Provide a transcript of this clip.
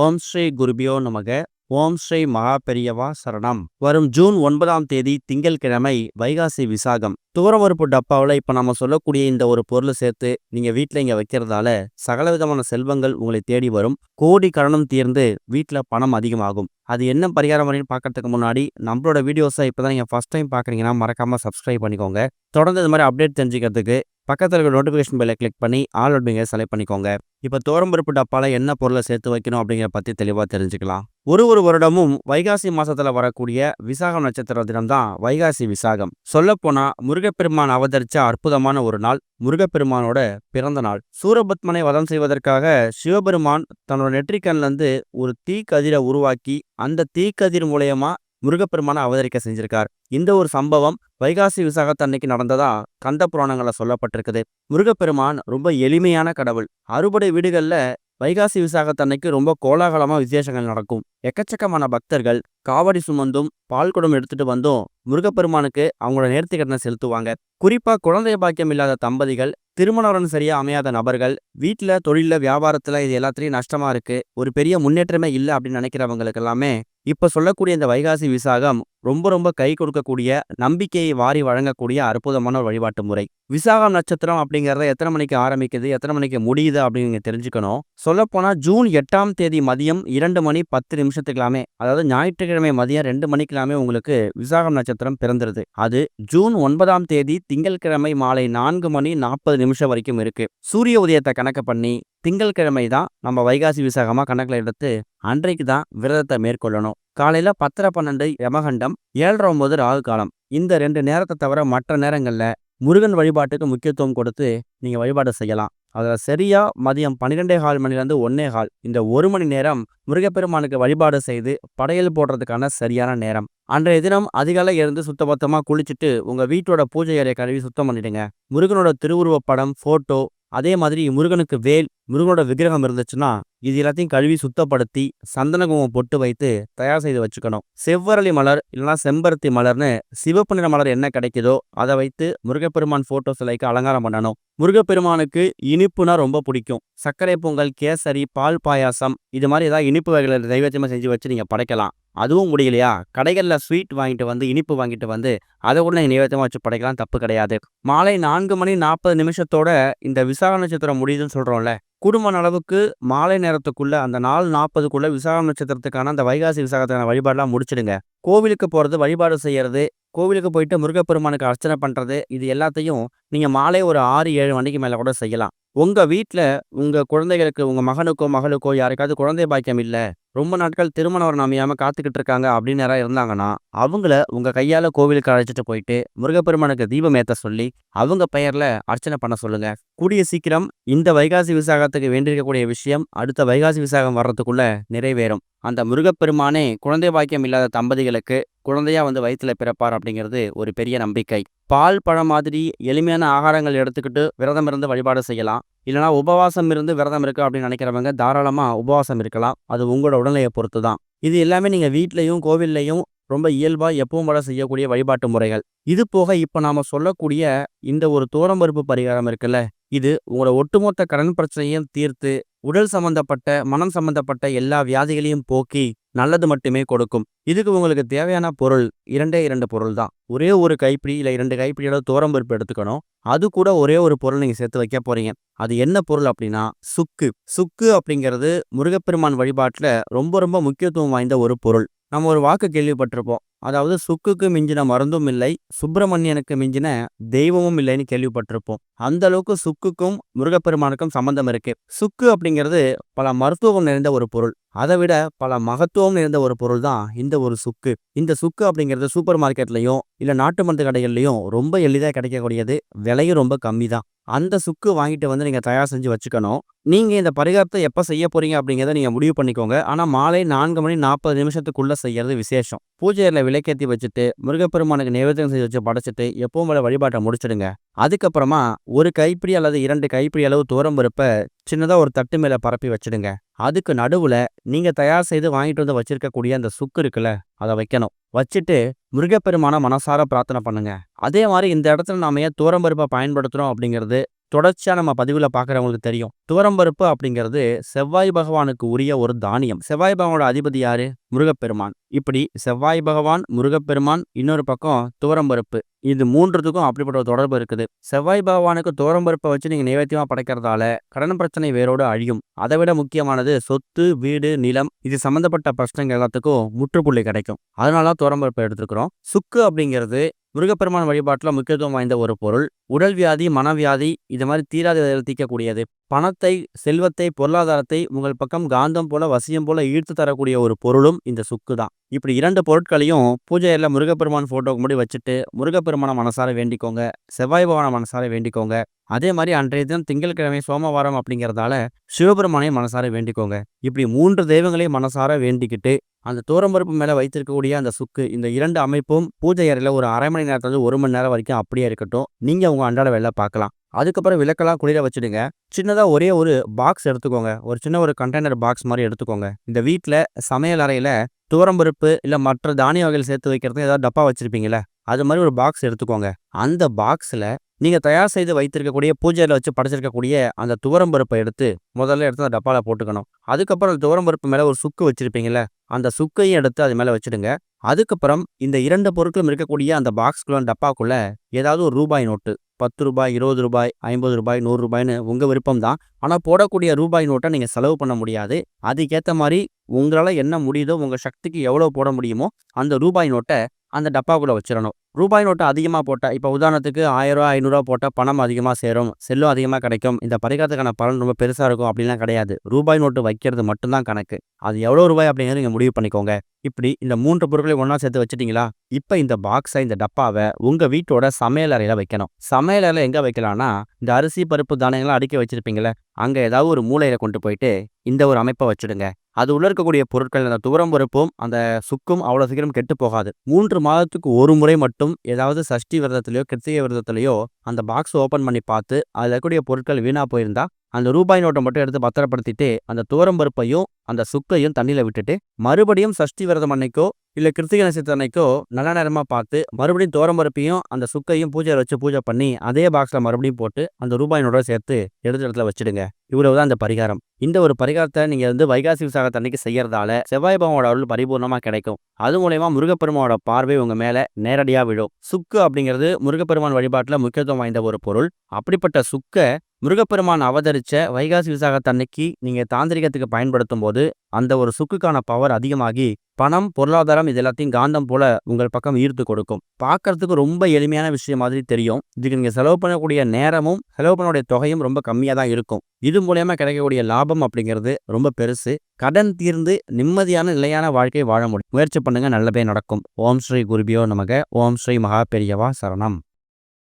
ஓம் ஸ்ரீ குருபியோ நமக. ஓம் ஸ்ரீ மகா பெரியவா சரணம். வரும் ஜூன் ஒன்பதாம் தேதி திங்கட்கிழமை வைகாசி விசாகம். தூரமறுப்பு டப்பாவில் இப்போ நம்ம சொல்லக்கூடிய இந்த ஒரு பொருளை சேர்த்து நீங்கள் வீட்டில் இங்கே வைக்கிறதால சகல விதமான செல்வங்கள் உங்களை தேடி வரும். கோடி கரணம் தீர்ந்து வீட்டில் பணம் அதிகமாகும். அது என்ன பரிகாரம் வரையும் பார்க்கறதுக்கு முன்னாடி நம்மளோட வீடியோஸை இப்போ தான் நீங்கள் ஃபஸ்ட் டைம் பார்க்குறீங்கன்னா மறக்காமல் சப்ஸ்கிரைப் பண்ணிக்கோங்க. தொடர்ந்து இது மாதிரி அப்டேட் தெரிஞ்சுக்கிறதுக்கு பக்கத்தில் இருக்கிற நோட்டிஃபிகேஷன் பெல்லை கிளிக் பண்ணி ஆல் அப்படிங்கிற செலக்ட் பண்ணிக்கோங்க. இப்போ தோரம்பருப்பு டப்பால என்ன பொருளை சேர்த்து வைக்கணும் அப்படிங்கிற பற்றி தெளிவாக தெரிஞ்சுக்கலாம். ஒரு ஒரு வருடமும் வைகாசி மாசத்துல வரக்கூடிய விசாகம் நட்சத்திர தினம் தான் வைகாசி விசாகம். சொல்லப்போனா முருகப்பெருமான் அவதரிச்ச அற்புதமான ஒரு நாள் முருகப்பெருமானோட பிறந்த நாள். சூரபத்மனை வதம் செய்வதற்காக சிவபெருமான் தன்னோட நெற்றிக்கண்ல இருந்து ஒரு தீக்கதிரை உருவாக்கி அந்த தீக்கதிர் மூலயமா முருகப்பெருமானை அவதரிக்க செஞ்சிருக்கார். இந்த ஒரு சம்பவம் வைகாசி விசாகத்தன்னைக்கு நடந்ததா கந்த புராணங்களில் சொல்லப்பட்டிருக்குது. முருகப்பெருமான் ரொம்ப எளிமையான கடவுள். அறுபடை வீடுகளில் வைகாசி விசாகத்தன்னைக்கு ரொம்ப கோலாகலமாக விசேஷங்கள் நடக்கும். எக்கச்சக்கமான பக்தர்கள் காவடி சுமந்தும் பால் குடம் எடுத்துட்டு வந்தும் முருகப்பெருமானுக்கு அவங்களோட நேர்த்திக்கடனை செலுத்துவாங்க. குறிப்பா குழந்தை பாக்கியம் இல்லாத தம்பதிகள் திருமணம் சரியா அமையாத நபர்கள் வீட்டில் தொழிலில் வியாபாரத்தில் இது எல்லாத்துலேயும் நஷ்டமா இருக்கு. ஒரு பெரிய முன்னேற்றமே இல்லை அப்படின்னு நினைக்கிறவங்களுக்கு எல்லாமே இப்ப சொல்லக்கூடிய இந்த வைகாசி விசாகம் ரொம்ப ரொம்ப கை கொடுக்கக்கூடிய நம்பிக்கையை வாரி வழங்கக்கூடிய அற்புதமான ஒரு வழிபாட்டு முறை. விசாகம் நட்சத்திரம் அப்படிங்கிறத எத்தனை மணிக்கு ஆரம்பிக்குது எத்தனை மணிக்கு முடியுது அப்படின்னு தெரிஞ்சுக்கணும். சொல்லப்போனால் ஜூன் எட்டாம் தேதி மதியம் இரண்டு மணி பத்து நிமிஷத்துக்கெல்லாமே அதாவது ஞாயிற்றுக்கிழமை மதியம் ரெண்டு மணிக்கெல்லாமே உங்களுக்கு விசாகம் நட்சத்திரம் பிறந்துருது. அது ஜூன் ஒன்பதாம் தேதி திங்கட்கிழமை மாலை நான்கு மணி நாற்பது நிமிஷம் வரைக்கும் இருக்கு. சூரிய உதயத்தை கணக்கு பண்ணி திங்கள்கிழமை தான் நம்ம வைகாசி விசாகமாக கணக்கில் எடுத்து அன்றைக்கு தான் விரதத்தை மேற்கொள்ளணும். காலையில் பத்தரை பன்னெண்டு யமகண்டம் ஏழரை ஒம்பது ராகு காலம். இந்த ரெண்டு நேரத்தை தவிர மற்ற நேரங்களில் முருகன் வழிபாட்டுக்கு முக்கியத்துவம் கொடுத்து நீங்கள் வழிபாடு செய்யலாம். அதில் சரியாக மதியம் பன்னிரெண்டே கால் மணிலேருந்து ஒன்னே கால். இந்த ஒரு மணி நேரம் முருகப்பெருமானுக்கு வழிபாடு செய்து படையல் போடுறதுக்கான சரியான நேரம். அன்றைய தினம் அதிகாலை இருந்து சுத்தபத்தமாக குளிச்சுட்டு உங்கள் வீட்டோட பூஜை அறையை கழுவி சுத்தம் பண்ணிடுங்க. முருகனோட திருவுருவப் படம் ஃபோட்டோ அதே மாதிரி முருகனுக்கு வேல் முருகனோட விக்கிரகம் இருந்துச்சுன்னா இது எல்லாத்தையும் கழுவி சுத்தப்படுத்தி சந்தன குங்குமம் பொட்டு வைத்து தயார் செய்து வச்சுக்கணும். செவ்வரளி மலர் இல்லைனா செம்பருத்தி மலர்னு சிவப்பு நிற மலர் என்ன கிடைக்குதோ அதை வைத்து முருகப்பெருமான் போட்டோ சிலைக்கு அலங்காரம் பண்ணணும். முருகப்பெருமானுக்கு இனிப்புனா ரொம்ப பிடிக்கும். சர்க்கரை பொங்கல் கேசரி பால் பாயாசம் இது மாதிரி ஏதாவது இனிப்பு வகைகளை நைவேத்தியமாக செஞ்சு வச்சு நீங்கள் படைக்கலாம். அதுவும் முடியலையா? கடைகளில் ஸ்வீட் வாங்கிட்டு வந்து இனிப்பு வாங்கிட்டு வந்து அதை கூட நீங்கள் நிவேதமாக வச்சு படைக்கலாம் தப்பு கிடையாது. மாலை நான்கு மணி நாற்பது நிமிஷத்தோட இந்த விசாக நட்சத்திரம் முடியுதுன்னு சொல்கிறோம்ல குடும்ப அளவுக்கு மாலை நேரத்துக்குள்ள அந்த நாலு நாற்பதுக்குள்ள விசாக நட்சத்திரத்துக்கான அந்த வைகாசி விசாகத்துக்கான வழிபாடெல்லாம் முடிச்சிடுங்க. கோவிலுக்கு போகிறது வழிபாடு செய்யறது கோவிலுக்கு போயிட்டு முருகப்பெருமானுக்கு அர்ச்சனை பண்ணுறது இது எல்லாத்தையும் நீங்கள் மாலை ஒரு ஆறு ஏழு மணிக்கு மேலே கூட செய்யலாம். உங்கள் வீட்டில் உங்கள் குழந்தைகளுக்கு உங்கள் மகனுக்கோ மகளுக்கோ யாருக்காவது குழந்தை பாக்கியம் இல்லை ரொம்ப நாட்கள் திருமணம் அமையாமல் காத்துக்கிட்டு இருக்காங்க அப்படின்னு யாராவது இருந்தாங்கன்னா அவங்கள உங்கள் கையால் கோவிலுக்கு அழைச்சிட்டு போயிட்டு முருகப்பெருமானுக்கு தீபம் ஏற்ற சொல்லி அவங்க பெயரில் அர்ச்சனை பண்ண சொல்லுங்கள் கூடிய சீக்கிரம் இந்த வைகாசி விசாகத்துக்கு வேண்டியிருக்கக்கூடிய விஷயம் அடுத்த வைகாசி விசாகம் வர்றதுக்குள்ளே நிறைவேறும். அந்த முருகப்பெருமானே குழந்தை வாக்கியம் இல்லாத தம்பதிகளுக்கு குழந்தையா வந்து வயிற்றுல பிறப்பார் அப்படிங்கிறது ஒரு பெரிய நம்பிக்கை. பால் பழம் மாதிரி எளிமையான ஆகாரங்கள் எடுத்துக்கிட்டு விரதம் இருந்து வழிபாடு செய்யலாம். இல்லைனா உபவாசம் இருந்து விரதம் இருக்கு அப்படின்னு நினைக்கிறவங்க தாராளமாக உபவாசம் இருக்கலாம். அது உங்களோட உடல்நிலையை பொறுத்து தான் இது எல்லாமே நீங்கள் வீட்லேயும் கோவில்லையும் ரொம்ப இயல்பாக எப்பவும் வர செய்யக்கூடிய வழிபாட்டு முறைகள். இது போக இப்போ நாம் சொல்லக்கூடிய இந்த ஒரு தோரம்பருப்பு பரிகாரம் இருக்குல்ல இது உங்களோட ஒட்டுமொத்த கடன் பிரச்சனையும் தீர்த்து உடல் சம்பந்தப்பட்ட மனம் சம்பந்தப்பட்ட எல்லா வியாதிகளையும் போக்கி நல்லது மட்டுமே கொடுக்கும். இதுக்கு உங்களுக்கு தேவையான பொருள் இரண்டே இரண்டு பொருள் தான். ஒரே ஒரு கைப்பிடி இல்லை இரண்டு கைப்பிடியோட தோரம் பருப்பு எடுத்துக்கணும். அது கூட ஒரே ஒரு பொருள் நீங்கள் சேர்த்து வைக்க போறீங்க. அது என்ன பொருள் அப்படின்னா சுக்கு. சுக்கு அப்படிங்கிறது முருகப்பெருமான் வழிபாட்டில் ரொம்ப ரொம்ப முக்கியத்துவம் வாய்ந்த ஒரு பொருள். நம்ம ஒரு வாக்கு கேள்விப்பட்டிருப்போம். அதாவது சுக்குக்கு மிஞ்சின மருந்தும் இல்லை சுப்பிரமணியனுக்கு மிஞ்சின தெய்வமும் இல்லைன்னு கேள்விப்பட்டிருப்போம். அந்த அளவுக்கு சுக்குக்கும் முருகப்பெருமானுக்கும் சம்பந்தம் இருக்கு. சுக்கு அப்படிங்கிறது பல மருத்துவம் நிறைந்த ஒரு பொருள். அதை விட பல மகத்துவம் நிறைந்த ஒரு பொருள் தான் இந்த ஒரு சுக்கு. இந்த சுக்கு அப்படிங்கிறது சூப்பர் மார்க்கெட்லையும் இல்லை நாட்டு மருந்து கடைகள்லையும் ரொம்ப எளிதாக கிடைக்கக்கூடியது. விலையும் ரொம்ப கம்மி தான். அந்த சுக்கு வாங்கிட்டு வந்து நீங்கள் தயார் செஞ்சு வச்சுக்கணும். நீங்கள் இந்த பரிகாரத்தை எப்போ செய்ய போறீங்க அப்படிங்கிறத நீங்கள் முடிவு பண்ணிக்கோங்க. ஆனால் மாலை நான்கு மணி நாற்பது நிமிஷத்துக்குள்ளே செய்யறது விசேஷம். பூஜையில் விளக்கேற்றி வச்சுட்டு முருகப்பெருமானுக்கு நைவேத்தியம் செஞ்சு வச்சு படைச்சிட்டு எப்பவும் போல வழிபாட்டை முடிச்சிடுங்க. அதுக்கப்புறமா ஒரு கைப்பிடி அல்லது இரண்டு கைப்பிடி அளவு தூரம் இருப்ப சின்னதாக ஒரு தட்டு மேலே பரப்பி வச்சுடுங்க. அதுக்கு நடுவில் நீங்கள் தயார் செய்து வாங்கிட்டு வந்து வச்சிருக்கக்கூடிய அந்த சுக்கு இருக்குல்ல அதை வைக்கணும் வச்சுட்டு முருகப்பெருமான மனசார பிரார்த்தனை பண்ணுங்க அதே மாதிரி இந்த இடத்துல நாம ஏன் தூரம்பருப்பை பயன்படுத்துகிறோம் அப்படிங்கிறது தொடர்ச்சியா நம்ம பதிவுல பார்க்குறவங்களுக்கு தெரியும். துவரம்பருப்பு அப்படிங்கிறது செவ்வாய் பகவானுக்கு உரிய ஒரு தானியம். செவ்வாய் பகவானோட அதிபதி யாரு? முருகப்பெருமான். இப்படி செவ்வாய் பகவான், முருகப்பெருமான், இன்னொரு பக்கம் துவரம்பருப்பு. இது மூன்றுத்துக்கும் அப்படிப்பட்ட ஒரு தொடர்பு இருக்குது. செவ்வாய் பகவானுக்கு துவரம்பருப்பை வச்சு நீங்கள் நைவேத்தியமாக படைக்கிறதால கடன் பிரச்சனை வேரோடு அழியும். அதை விட முக்கியமானது சொத்து, வீடு, நிலம் இது சம்பந்தப்பட்ட பிரச்சனைகள் எல்லாத்துக்கும் முற்றுப்புள்ளி கிடைக்கும். அதனால தான் துவரம்பருப்பை எடுத்துக்கிறோம். சுக்கு அப்படிங்கிறது முருகப்பெருமான் வழிபாட்டில் முக்கியத்துவம் வாய்ந்த ஒரு பொருள். உடல் வியாதி, மனவியாதி இது மாதிரி தீராத தீர்க்கக்கூடியது. பணத்தை, செல்வத்தை, பொருளாதாரத்தை உங்கள் பக்கம் காந்தம் போல, வசியம் போல ஈர்த்து தரக்கூடிய ஒரு பொருளும் இந்த சுக்கு தான். இப்படி இரண்டு பொருட்களையும் பூஜை முருகப்பெருமான் ஃபோட்டோக்கு முன்னாடி வச்சுட்டு, முருகப்பெருமான மனசார வேண்டிக்கோங்க. செவ்வாய் பகவான மனசார வேண்டிக்கோங்க. அதே மாதிரி அன்றைய தினம் திங்கட்கிழமை சோமவாரம் அப்படிங்கிறதால சிவபெருமானையும் மனசார வேண்டிக்கோங்க. இப்படி மூன்று தெய்வங்களையும் மனசார வேண்டிக்கிட்டு, அந்த துவரம்பருப்பு மேலே வைத்திருக்கக்கூடிய அந்த சுக்கு இந்த இரண்டு அமைப்பும் பூஜை அறையில் ஒரு அரை மணி நேரத்துலேருந்து ஒரு மணி நேரம் வரைக்கும் அப்படியே இருக்கட்டும். நீங்கள் உங்கள் அன்றாட வேலை பார்க்கலாம். அதுக்கப்புறம் விளக்கெல்லாம் குளிர வச்சுடுங்க. சின்னதாக ஒரே ஒரு பாக்ஸ் எடுத்துக்கோங்க. ஒரு சின்ன ஒரு கண்டெய்னர் பாக்ஸ் மாதிரி எடுத்துக்கோங்க. இந்த வீட்டில் சமையல் அறையில் துவரம்பருப்பு இல்லை மற்ற தானிய வகைகள் சேர்த்து வைக்கிறதுக்கு ஏதாவது டப்பா வச்சுருப்பீங்களே அது மாதிரி ஒரு பாக்ஸ் எடுத்துக்கோங்க. அந்த பாக்ஸில் நீங்கள் தயார் செய்து வைத்திருக்கக்கூடிய பூஜையில் வச்சு படைச்சிருக்கக்கூடிய அந்த துவரம்பருப்பை எடுத்து முதல்ல எடுத்து அந்த டப்பாவில் போட்டுக்கணும். அதுக்கப்புறம் துவரம்பருப்பு மேலே ஒரு சுக்கு வச்சுருப்பீங்களே அந்த சுக்கையும் எடுத்து அது மேலே வச்சுடுங்க. அதுக்கப்புறம் இந்த இரண்டு பொருட்களும் இருக்கக்கூடிய அந்த பாக்ஸ்குள்ள டப்பாக்குள்ள ஏதாவது ஒரு ரூபாய் நோட்டு பத்து ரூபாய் இருபது ரூபாய் ஐம்பது ரூபாய் நூறு ரூபாய்னு உங்கள் விருப்பம் தான். ஆனால் போடக்கூடிய ரூபாய் நோட்டை நீங்கள் செலவு பண்ண முடியாது. அதுக்கேற்ற மாதிரி உங்களால் என்ன முடியுதோ, உங்கள் சக்திக்கு எவ்வளோ போட முடியுமோ அந்த ரூபாய் நோட்டை அந்த டப்பாக்குள்ளே வச்சிடணும் ரூபாய் நோட்டு அதிகமாக போட்டால் இப்போ உதாரணத்துக்கு ஆயிரரூவா ஐநூறுரூவா போட்டால் பணம் அதிகமாக சேரும். செல்லும் அதிகமாக கிடைக்கும். இந்த பரிகாரத்துக்கான பலன் ரொம்ப பெருசாக இருக்கும் அப்படிலாம் கிடையாது. ரூபாய் நோட்டு வைக்கிறது மட்டும்தான் கணக்கு. அது எவ்வளோ ரூபாய் அப்படிங்கிறது நீங்கள் முடிவு பண்ணிக்கோங்க. இப்படி இந்த மூன்று பொருட்கள் பொருட்களையும் ஒன்றா சேர்த்து வச்சுட்டீங்களா? இப்ப இந்த பாக்ஸ இந்த டப்பாவ உங்க வீட்டோட சமையல் வைக்கணும். சமையல் அறையில எங்க வைக்கலாம்னா, இந்த அரிசி, பருப்பு, தானியங்கள்லாம் அடுக்கி வச்சுருப்பீங்களே அங்க ஏதாவது ஒரு மூலையில கொண்டு போயிட்டு இந்த ஒரு அமைப்பை வச்சுடுங்க. அது உள்ள இருக்கக்கூடிய பொருட்கள் அந்த துவரம்பருப்பும், அந்த சுக்கும் அவ்வளோ சீக்கிரம் கெட்டு போகாது. மூன்று மாதத்துக்கு ஒரு முறை மட்டும் ஏதாவது சஷ்டி விரதத்திலையோ கிருத்திகை விரதத்திலையோ அந்த பாக்ஸ் ஓப்பன் பண்ணி பார்த்து அதுல இருக்கக்கூடிய பொருட்கள் வீணா போயிருந்தா, அந்த ரூபாய் நோட்டை மட்டும் எடுத்து பத்திரப்படுத்திட்டு, அந்த துவரம்பருப்பையும், அந்த சுக்கையும் தண்ணியில் விட்டுட்டு, மறுபடியும் சஷ்டி விரதம் அன்னைக்கோ, இல்ல கிருத்திகை நட்சத்திரம் அன்னைக்கோ நல்ல நேரமா பார்த்து மறுபடியும் துவரம்பருப்பையும், அந்த சுக்கையும் பூஜை வச்சு பூஜை பண்ணி அதே பாக்ஸில் மறுபடியும் போட்டு அந்த ரூபாய் நோட்டை சேர்த்து எடுத்த இடத்துல வச்சுடுங்க. இவ்வளவு தான் அந்த பரிகாரம். இந்த ஒரு பரிகாரத்தை நீங்க வந்து வைகாசி விசாக அன்னைக்கு செய்யறதால செவ்வாய் பகவானோட அருள் பரிபூர்ணமா கிடைக்கும். அது மூலியமா முருகப்பெருமானோட பார்வை உங்க மேல நேரடியா விழும். சுக்கு அப்படிங்கிறது முருகப்பெருமான் வழிபாட்டுல முக்கியத்துவம் வாய்ந்த ஒரு பொருள். அப்படிப்பட்ட சுக்க முருகப்பெருமான் அவதரிச்ச வைகாசி விசாகத் அன்னைக்கு நீங்க தாந்திரிகத்துக்கு பயன்படுத்தும்போது, அந்த ஒரு சுக்குக்கான பவர் அதிகமாகி, பணம், பொருளாதாரம் இது எல்லாத்தையும் காந்தம் போல உங்கள் பக்கம் ஈர்த்து கொடுக்கும். பார்க்கறதுக்கு ரொம்ப எளிமையான விஷயம் மாதிரி தெரியும். இதுக்கு நீங்க செலவு பண்ணக்கூடிய நேரமும், செலவு பண்ணக்கூடிய தொகையும் ரொம்ப கம்மியா தான் இருக்கும். இது மூலியமா கிடைக்கக்கூடிய லாபம் அப்படிங்கிறது ரொம்ப பெருசு. கடன் தீர்ந்து நிம்மதியான நிலையான வாழ்க்கை வாழ முடியும். முயற்சி பண்ணுங்க நல்லபே நடக்கும். ஓம் ஸ்ரீ குருபியோ நமக. ஓம் ஸ்ரீ மகா பெரியவா சரணம்.